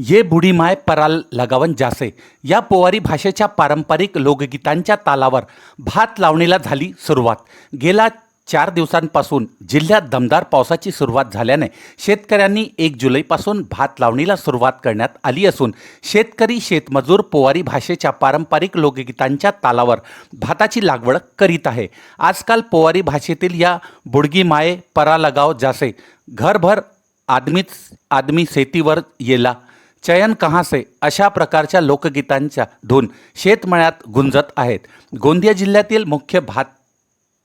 ये बुढी माय पराल लगावन जासे. या पोवारी भाषेच्या पारंपरिक लोकगीतांच्या तालावर भात लावणीला झाली सुरुवात. गेल्या चार दिवसांपासून जिल्ह्यात दमदार पावसाची सुरुवात झाल्याने शेतकऱ्यांनी एक जुलैपासून भात लावणीला सुरुवात करण्यात आली असून शेतकरी शेतमजूर पोवारी भाषेच्या पारंपरिक लोकगीतांच्या तालावर भाताची लागवड करीत आहे. आजकाल पोवारी भाषेतील या बुडगी माये परा लगाव जासे. घरभर आदमीच आदमी शेतीवर येला. चयन कहाँ से अशा प्रकारच्या लोकगीतांच्या धून शेतमळ्यात गुंजत आहेत. गोंदिया जिल्ह्यातील मुख्य भात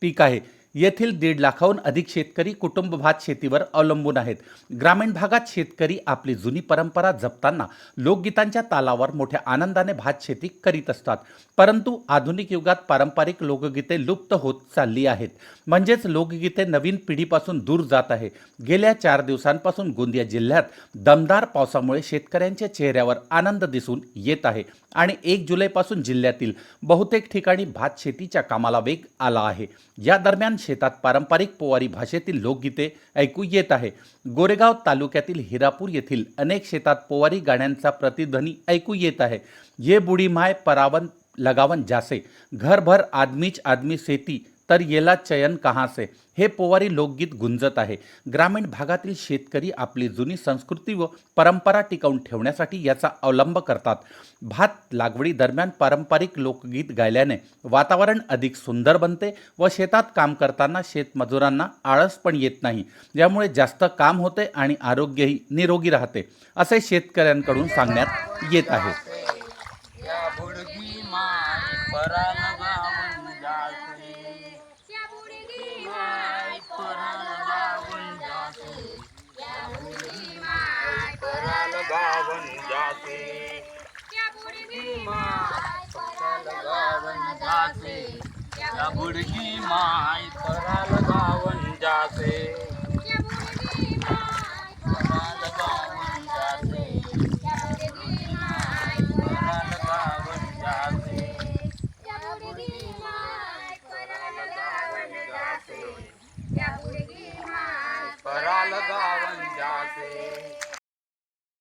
पीक आहे. येथील दीड लाखाहून अधिक शेतकरी कुटुंब भात शेतीवर अवलंबून आहेत. ग्रामीण भागात शेतकरी आपली जुनी परंपरा जपताना लोकगीतांच्या तालावर मोठ्या आनंदाने भात शेती करीत असतात. परंतु आधुनिक युगात पारंपरिक लोकगीते लुप्त होत चालली आहेत. म्हणजेच लोकगीते नवीन पिढीपासून दूर जात आहे. गेल्या चार दिवसांपासून गोंदिया जिल्ह्यात दमदार पावसामुळे शेतकऱ्यांच्या चेहऱ्यावर आनंद दिसून येत आहे आणि एक जुलैपासून जिल्ह्यातील बहुतेक ठिकाणी भात शेतीच्या कामाला वेग आला आहे. या दरम्यान शेतात पारंपरिक पोवारी भाषेतील लोकगीते ऐकू येत आहे. गोरेगाव तालुक्यातील हिरापूर येथील अनेक शेतात पोवारी गाण्यांचा प्रतिध्वनी ऐकू येत आहे. ये बुढी माय परावन लगावन जासे. घरभर आदमीच आदमी शेती तर येला चयन कहाँ से हे पोवारी लोकगीत गुंजत आहे. ग्रामीण भागातील शेतकरी आपली जुनी संस्कृती व परंपरा टिकवून ठेवण्यासाठी याचा अवलंब करतात. भात लागवडी दरम्यान पारंपरिक लोकगीत गायल्याने वातावरण अधिक सुंदर बनते व शेतात काम करताना शेतमजुरांना आळस पण येत नाही. यामुळे जास्त काम होते आणि आरोग्यही निरोगी राहते असे शेतकऱ्यांकडून सांगण्यात येत आहे. गावन जाते. गावन जाते. त्या बुडगी माय जाते. पराल जाते.